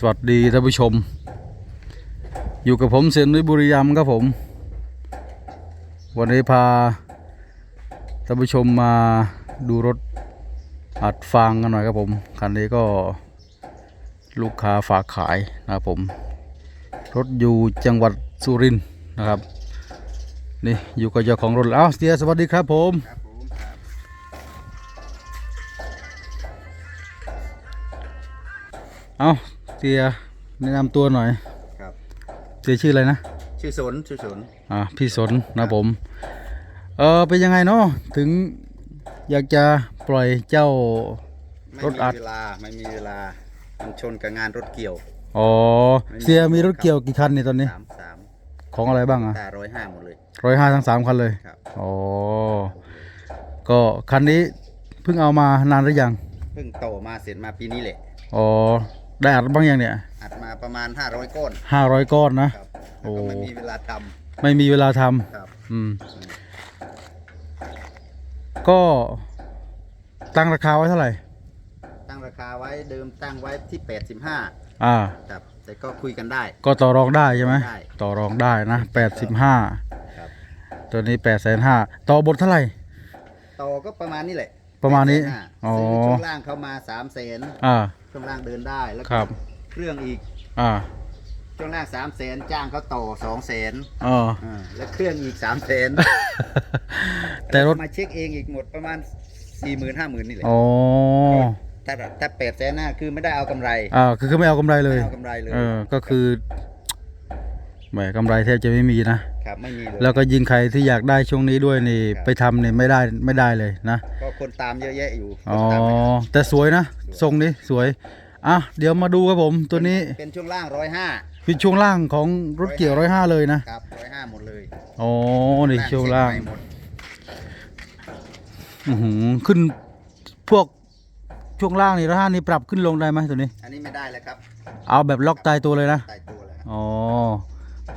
สวัสดีท่านผู้ชม อยู่กับผมเซียนนุ้ยบุรีรัมครับผม วันนี้พาท่านผู้ชมมาดูรถอัดฟางกันหน่อยครับผม คันนี้ก็ลูกค้าฝากขายนะครับผม รถอยู่จังหวัดสุรินทร์นะครับ นี่อยู่กับเจ้าของรถอ้าวเสียสวัสดีครับผมเอา เสียแนะนำตัวหน่อยครับเสียชื่ออะไรนะ ชื่อสนชื่อสนอ่าพี่สนนะผม เออเป็นยังไงเนาะถึงอยากจะปล่อยเจ้าไม่รถมีอัดเวลาไม่มีเวลามันชนกับงานรถเกี่ยวอ๋อไม่มีเสียมีรถเกี่ยวกี่คันเนี่ยตอนนี้ สามสามของอะไรบ้างอะตาร้อยห้าหมดเลย ร้อยห้าทั้งสามคันเลยครับ อ๋อก็คันนี้เพิ่งเอามานานหรือยังเพิ่งโตมาเสร็จมาปีนี้แหละอ๋อ ได้อัดบ้างยังเนี่ยอัดมาประมาณ 500 ก้อนห้าร้อยก้อนนะ ครับโอ้ แล้วก็ไม่มีเวลาทไม่มีเวลาทำำครับ อืม ก็ตั้งราคาไว้เท่าไหร่ ตั้งราคาไว้เดิมตั้งไว้ที่ 85อ่า ครับ แต่ก็คุยกันได้ ก็ต่อรองได้ใช่ไหมได้ ต่อรองได้นะแปดสิบห้าครับตัวนี้แปดแสนห้าต่อบทเท่าไหร่โตก็ประมาณนี้แหละ ประมาณนี้800,000อ๋อ ซื้อช่วงล่างเข้ามา3 0 0 0 0นอ่า ช่วงล่างเดินได้แล้วครัก็บเครื่องอีกอ่าช่วงล่าง3 0 0 0 0นจ้างเขาโต2 0 0 0 0นอ๋ออ่าแล้วเครื่องอีก3 0 0 0 0นแต่รถ มาเช็คเองอีกหมดประมาณ4 0 0 0 0 5 0,000นี่แหละอ๋อ ถ้าถ้าแปดแสนหน้าคือไม่ได้เอากำไรอ่า คือคือไม่เอากำไรเลย ไม่เอากำไรเลย เออ ก็คือ แหมกำไรแทบจะไม่มีนะ ครับไม่มีเลยแล้วก็ยิงใครที่อยากได้ช่วงนี้ด้วยนี่ครับไปทำนี่ไม่ได้ไม่ได้เลยนะก็คนตามเยอะแยะอยู่อ๋อคนตามไม่ทันแต่สวยนะทรงนี้สวยอะเดี๋ยวมาดูครับผมตัวนี้เป็นช่วงล่างร้อยห้าเป็นช่วงล่างของรถเกี่ยวร้อยห้าเลยนะครับร้อยห้าหมดเลยอ๋อนี่ช่วงล่างเสร็จใหม่หมดอือหือขึ้นพวกช่วงล่างนี่ร้อยห้านี่ปรับขึ้นลงได้ไหมตัวนี้ อันนี้ไม่ได้แล้วครับ เอาแบบล็อกตายตัวเลยนะตายตัวแล้วอ๋อ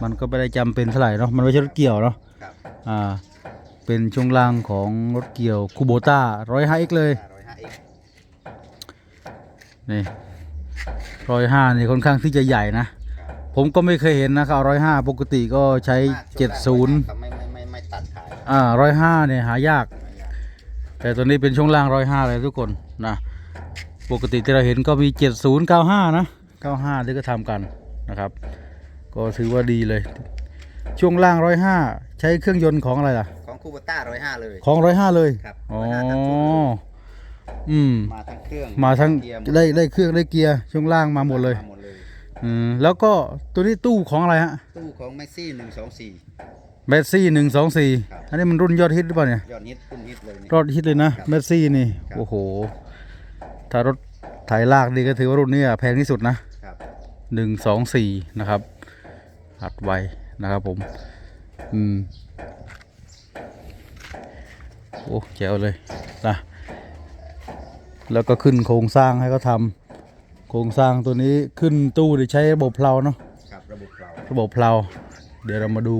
มันก็ไม่ได้จำเป็นเท่าไหร่เนาะมันไม่ใช่รถเกี่ยวเนาะครับอ่าเป็นช่วงล่างของรถเกี่ยวคูโบต้าร้อยห้าเอ็กเลยร้อยห้าเองนี่ร้อยห้านี่ค่อนข้างที่จะใหญ่นะ ผมก็ไม่เคยเห็นนะครับร้อยห้าปกติก็ใช้เจ็ดศูนย์ไม่ไม่ไม่ไม่ตัดขายอ่าร้อยห้าเนี่ยหายากไม่ยาก แต่ตัวนี้เป็นช่วงล่างร้อยห้าเลยทุกคนนะปกติที่เราเห็นก็มีเจ็ดศูนย์เก้าห้านะเก้าห้าที่ก็ทำกันนะครับ ก็ถือว่าดีเลย ช่วงล่างร้อยห้าใช้เครื่องยนต์ของอะไรล่ะ ของคูเบต้าร้อยห้าเลย ของร้อยห้าเลยครับอ๋อ105ทั้งชุดเลย อืม มาทั้งเครื่องมาทั้งเกียร์หมดได้ได้เครื่องได้เกียร์ช่วงล่างมาหมดเลยมาหมดเลย อืมแล้วก็ตัวนี้ตู้ของอะไรฮะตู้ของแม็กซี่หนึ่งสองสี่ เมสซี่หนึ่งสองสี่ครับ อันนี้มันรุ่นยอดฮิตหรือเปล่าเนี่ย ยอดฮิตขึ้นฮิตเลยนี่ยอดฮิตเลยนะ ครับเมสซี่นี่ ครับ โอ้โห ถ้ารถไถลากนี่ก็ถือว่ารุ่นนี้อะแพงที่สุดนะครับ หนึ่งสองสี่นะครับ อัดไวนะครับผม อืม โอ้แจ๋วเลยนะแล้วก็ขึ้นโครงสร้างให้เขาทำโครงสร้างตัวนี้ขึ้นตู้ได้ใช้ระบบเพลาเนาะครับระบบเราระบบเพลาเดี๋ยวเรามาดู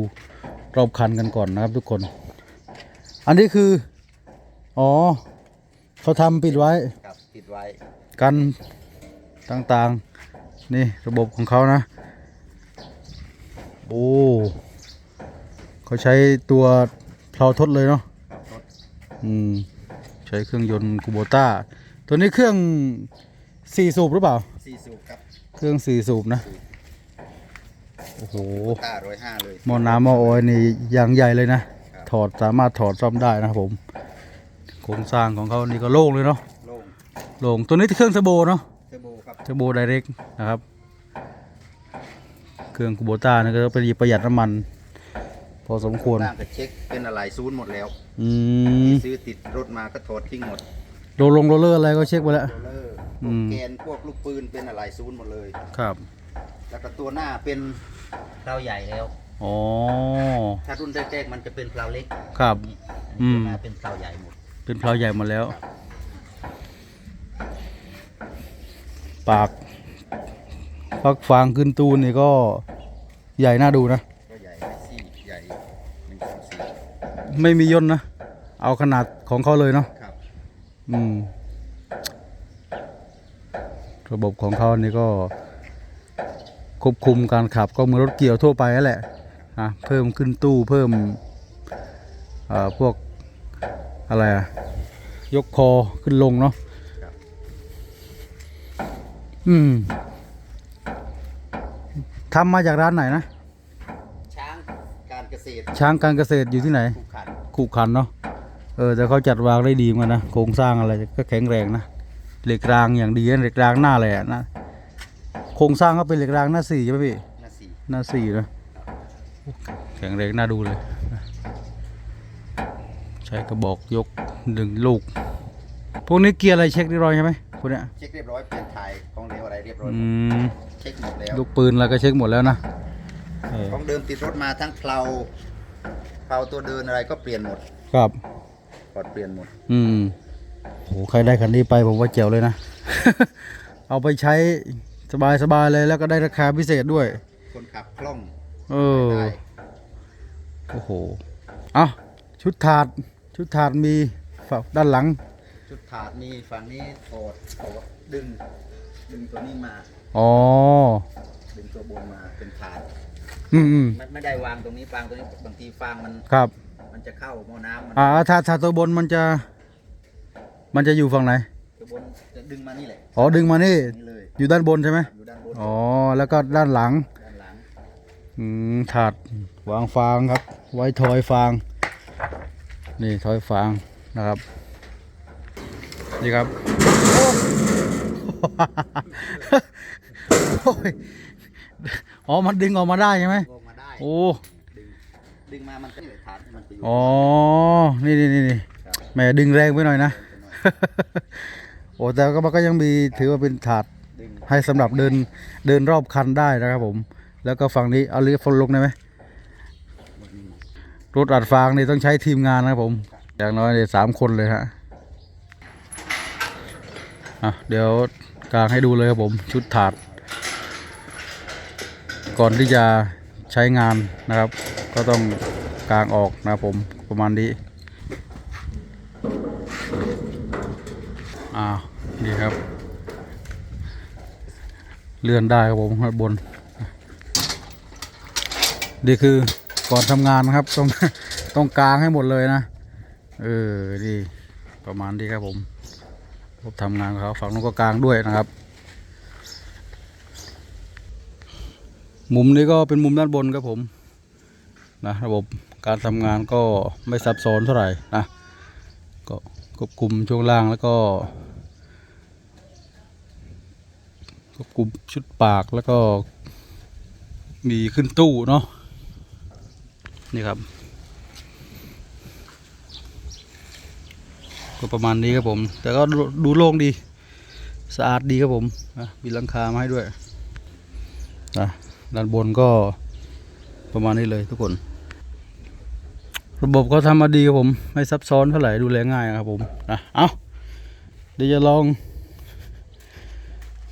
รอบคันกันก่อนนะครับทุกคน อันนี้คือ อ๋อเขาทำปิดไว้ครับปิดไว้ กันต่างๆ นี่ระบบของเขานะ โอ้เขาใช้ตัวเพลาทดเลยเนาะครับรถอืมใช้เครื่องยนต์คูโบต้า ตัวนี้เครื่องสี่สูบหรือเปล่า สี่สูบครับเครื่องสี่สูบนะโอ้โหต้าร้อยห้าเลยหม้อน้ำหม้อออยล์นี่อย่างใหญ่เลยนะ ถอดสามารถถอดซ่อมได้นะครับผมโครงสร้างของเขานี่ก็โล่งเลยเนาะโล่งโล่งตัวนี้เครื่องเทอร์โบเนาะเทอร์โบครับเทอร์โบไดเรกนะครับ เครื่องคูโบต้านี่ก็เป็นประหยัดน้ำมัน พอสมควรล่างก็เช็คเป็นอะไรซูนย์หมดแล้วอืมซื้อติดรถมาก็ถอดทิ้งหมดโรลงโรลเลอร์อะไรก็เช็คไปแล้ว โรลเลอร์อืพวกม แกนพวกลูกปืนเป็นอะไรซูนย์หมดเลย ครับแล้วก็ตัวหน้าเป็นเพลาใหญ่แล้ว อ๋อถ้ารุ่นแรกๆมันจะเป็นเพลาเล็กครับอืม ตัวหน้าเป็นเพลาใหญ่หมด เป็นเพลาใหญ่หมดแล้ว ปาก ฟักฟางขึ้นตูนนี่ก็ใหญ่น่าดูนะ ก็ใหญ่แม็กซี่ใหญ่หนึ่งสองสี่ไม่มีย่นนะ เอาขนาดของเขาเลยเนาะครับอืมรระบบของเขานี่ก็ ควบคุมการขับก็เหมือนรถเกี่ยวทั่วไปนั่นแหละนะเพิ่มขึ้นตู้เพิ่มเอ่อพวกอะไรอะยกคอขึ้นลงเนาะอืม ทำมาจากร้านไหนนะ ช้างการเกษตรช้างการเกษตรอยู่ที่ไหนผูกขันขู่ขันเนาะ เออแต่เขาจัดวางได้ดีเหมือนกันนะ โครงสร้างอะไรก็แข็งแรงนะ เหล็กรางอย่างดีนะเหล็กรางหน้าแหละนะ โครงสร้างก็เป็นเหล็กรางหน้าสี่ใช่ไหมพี่หน้าสี่หน้าสี่นะแข็งแรงน่าดูเลย ใช้กระบอกยกหนึ่งลูก พวกนี้เกียร์อะไรเช็คเรียบร้อยใช่ไหม พวกเนี้ยเช็คเรียบร้อยเปลี่ยนถ่ายของเหลวอะไรเรียบร้อยอืมเช็คหมดแล้วลูกปืนอะไรก็เช็คหมดแล้วนะเออของเดิมติดรถมาทั้งเพลาเพลาตัวเดินอะไรก็เปลี่ยนหมดครับ ปลอดเปลี่ยนหมดอืมโหใครได้คันนี้ไปผมว่าเจ๋วเลยนะ เอาไปใช้สบายสบายๆเลยแล้วก็ได้ราคาพิเศษด้วย คนขับคล่องเออ ได้โอ้โห เอาชุดถาด ชุดถาดมีฝั่งด้านหลัง ชุดถาดนี่ฝั่งนี้ถอดถอดดึง ดึงตัวนี้มา อ๋อ ดึงตัวบนมาเป็นถาดอืมอืมไม่ไม่ได้วางตรงนี้ฟางตรงนี้บางทีฟางมันครับ มันจะเข้าหม้อน้ำมันอ่าถาดถาดตัวบนมันจะ มันจะอยู่ฝั่งไหน ตัวบนจะดึงมานี่แหละอ๋อดึงมานี่ นี่เลยอยู่ด้านบนใช่ไหมอยู่ด้านบนอ๋อ แล้วก็ด้านหลัง ด้านหลังอืมถาดวางฟางครับ ไว้ทอยฟาง นี่ทอยฟางนะครับ นี่ครับ โอ้ยอ๋อ มันดึงออกมาได้ใช่ไหมออกมาได้โอ้ ดึงดึงมา มันก็นี่แหละถาดมันจะอยู่อ๋อ นี่นี่นี่นี่ครับแหม่ดึงแรงไปหน่อยนะ โอ้แต่ก็มันก็ยังมีถือว่าเป็นถาดดึงให้สำหรับเดินเดินรอบคันได้นะครับผม แล้วก็ฝั่งนี้เอาเรือฟนลงได้ไหมรถอัดฟางนี่ต้องใช้ทีมงานนะครับผม อย่างน้อยเนี่ยสามคนเลยฮะ อะเดี๋ยวกลางให้ดูเลยครับผมชุดถาด ก่อนที่จะใช้งานนะครับ ก็ต้องกลางออกนะครับผมประมาณนี้อ้าวนี่ครับ เลื่อนได้ครับผมข้างบนนี่คือก่อนทำงานนะครับต้องต้องกลางให้หมดเลยนะ เออดีประมาณนี้ครับผม ทำงานเขาฝั่งนู้นก็กางด้วยนะครับ มุมนี้ก็เป็นมุมด้านบนครับผมนะระบบการทำงานก็ไม่ซับซ้อนเท่าไหร่นะก็ควบคุมช่วงล่างแล้วก็ควบคุมชุดปากแล้วก็มีขึ้นตู้เนาะนี่ครับ ก็ประมาณนี้ครับผม แต่ก็ดูโล่งดี สะอาดดีครับผมมีหลังคามาให้ด้วยนะด้านบนก็ประมาณนี้เลยทุกคน ระบบก็ทำมาดีครับผม ไม่ซับซ้อนเท่าไหร่ดูแลง่ายครับผมนะเอาเดี๋ยวจะลอง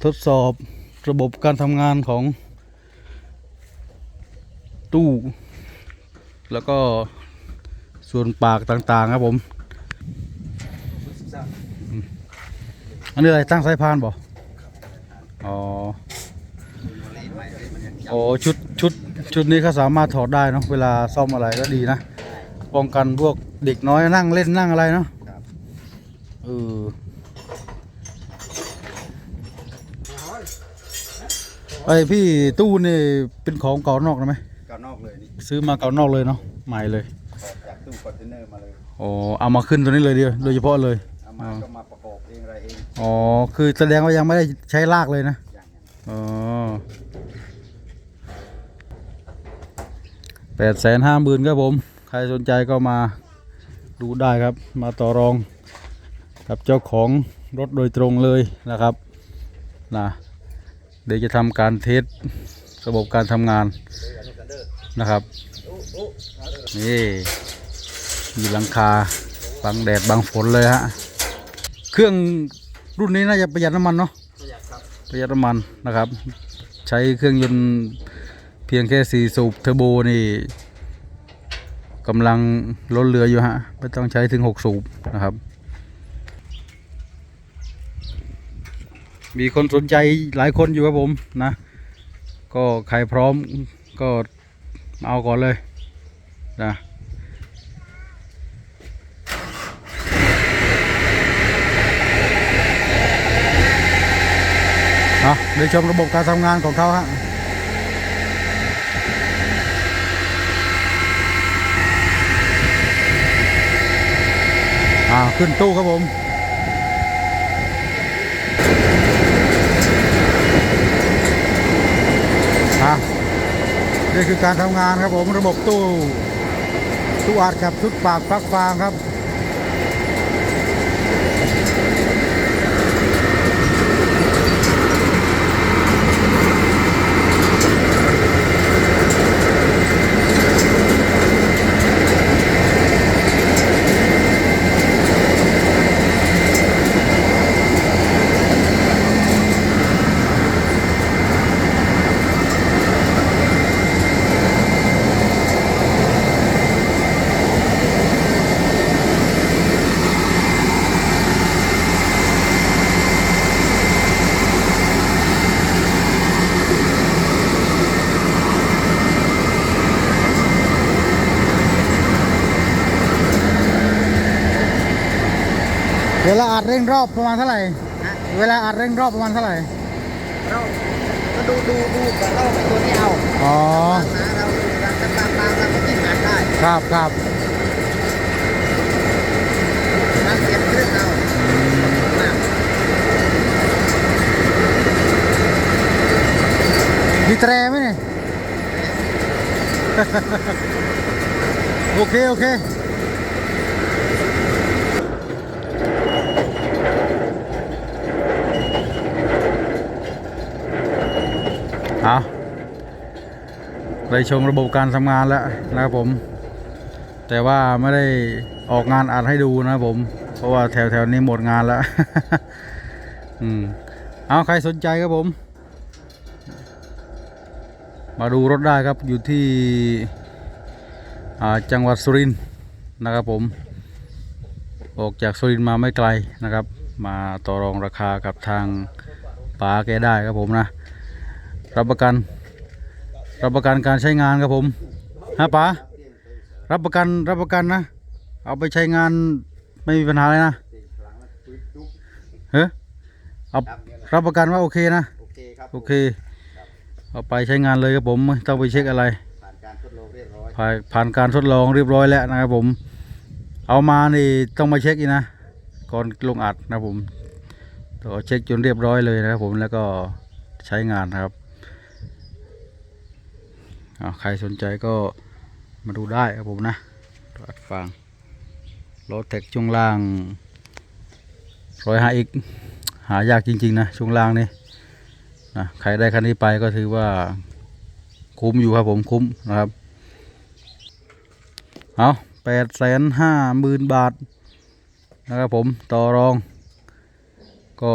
ทดสอบระบบการทำงานของตู้ แล้วก็ส่วนปากต่างๆครับผม อันนี้อะไรตั้งสายพานบ่อ๋อโอ้ชุดชุดชุดนี้เขาสามารถถอดได้เนาะเวลาซ่อมอะไรก็ดีนะป้องกันพวกเด็กน้อยนั่งเล่นนั่งอะไรเนาะครับเออไอพี่ตู้นี่เป็นของเก่านอกนะไหมก็นอกเลยนี่ซื้อมาเก่านอกเลยเนาะใหม่เลยออกจากตู้คอนเทนเนอร์มาเลยอ๋อเอามาขึ้นตัวนี้เลยเดียวโดยเฉพาะเลยเอา มาก็มาประกอบเองอะไรเองอ๋อ คือแสดงว่ายังไม่ได้ใช้ลากเลยนะ อย่างนั้นอ๋อแปดแสนห้าหมื่นครับผม ใครสนใจก็มาดูได้ครับ มาต่อรองกับเจ้าของรถโดยตรงเลยนะครับนะเดี๋ยวจะทำการเทสระบบการทำงานนะครับนี่มีหลังคาบังแดดบังฝนเลยฮะ เครื่องรุ่นนี้น่าจะประหยัดน้ำมันเนาะประหยัดครับประหยัดน้ำมันนะครับ ใช้เครื่องยนต์เพียงแค่สี่สูบเทอร์โบนี่กำลังล้นเรืออยู่ฮะไม่ต้องใช้ถึงหกสูบนะครับ มีคนสนใจหลายคนอยู่ครับผมนะ ก็ใครพร้อมก็เอาก่อนเลยนะ เอาเดี๋ยวชมระบบการทำงานของเขาฮะอ่าขึ้นตู้ครับผมอะนี่คือการทำงานครับผมระบบตู้ตู้อัดกับชุดปากปลักฟางครับ อัดเร่งรอบประมาณเท่าไหร่ฮะเวลาอัดเร่งรอบประมาณเท่าไหร่เราก็ดูดูดูกับเราตัวนี้เอาอ๋อนะเราดูเราจะตามตามเราก็จิ้มหาได้ ครับครับมาเสียบเครื่องเอานะมีแตรไหมเนี่ย โอเค โอเค เอาได้ชมระบบการทำงานแล้วนะครับผม แต่ว่าไม่ได้ออกงานอัดให้ดูนะครับผม เพราะว่าแถวแถวๆนี้หมดงานแล้ว อืม เอาใครสนใจครับผม มาดูรถได้ครับอยู่ที่จังหวัดสุรินทร์นะครับผม ออกจากสุรินทร์มาไม่ไกลนะครับ มาต่อรองราคากับทางป๋าแกได้ครับผมนะ รับประกัน รับประกันการใช้งานครับผมฮะป๋ารับประกันรับประกันนะ เอาไปใช้งานไม่มีปัญหาเลยนะเฮ้ยเอารับประกันว่าโอเคนะโอเคครับโอเคเอาไปใช้งานเลยครับผมไม่ต้องไปเช็คอะไร ผ่านการทดลองเรียบร้อยผ่านผ่านการทดลองเรียบร้อยแล้วนะครับผม เอามานี่ต้องมาเช็คอีกนะก่อนลงอัดนะครับผมต้องเช็คจนเรียบร้อยเลยนะครับผมแล้วก็ใช้งานนะครับเอา ใครสนใจก็มาดูได้ครับผมนะตัวอัดฟางรถแท็กช่วงล่างร้อยห้าอีกหายากจริง ๆ นะช่วงล่างนี่นะใครได้คันนี้ไปก็ถือว่าคุ้มอยู่ครับผมคุ้มนะครับเอาแปดแสนห้าหมื่นบาทนะครับผมต่อรอง ก็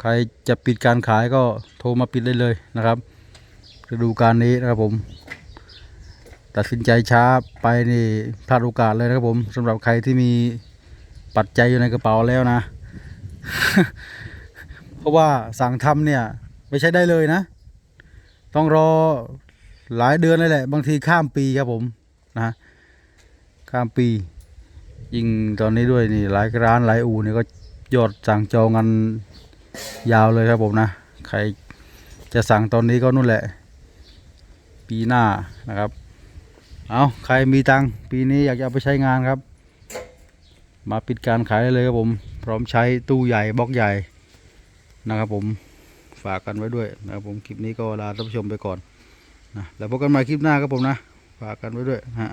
ใครจะปิดการขายก็โทรมาปิดได้เลยนะครับ ฤดูการนี้นะครับผม ตัดสินใจช้าไปนี่พลาดโอกาสเลยนะครับผมสำหรับใครที่มีปัจจัยอยู่ในกระเป๋าแล้วนะ เพราะว่าสั่งทำเนี่ย ไม่ใช่ได้เลยนะ ต้องรอหลายเดือนเลยแหละ บางทีข้ามปีครับผมนะข้ามปียิ่งตอนนี้ด้วยนี่หลายร้านหลายอู่นี่ก็ยอดสั่งจองกันยาวเลยครับผมนะ ใครจะสั่งตอนนี้ก็นู่นแหละ ปีหน้านะครับ เอาใครมีตังค์ปีนี้อยากจะเอาไปใช้งานครับ มาปิดการขายได้เลยครับผม พร้อมใช้ตู้ใหญ่บล็อกใหญ่นะครับผมฝากกันไว้ด้วยนะครับผมคลิปนี้ก็ลาท่านผู้ชมไปก่อนนะแล้วพบกันใหม่คลิปหน้าครับผมนะฝากกันไว้ด้วยนะฮะ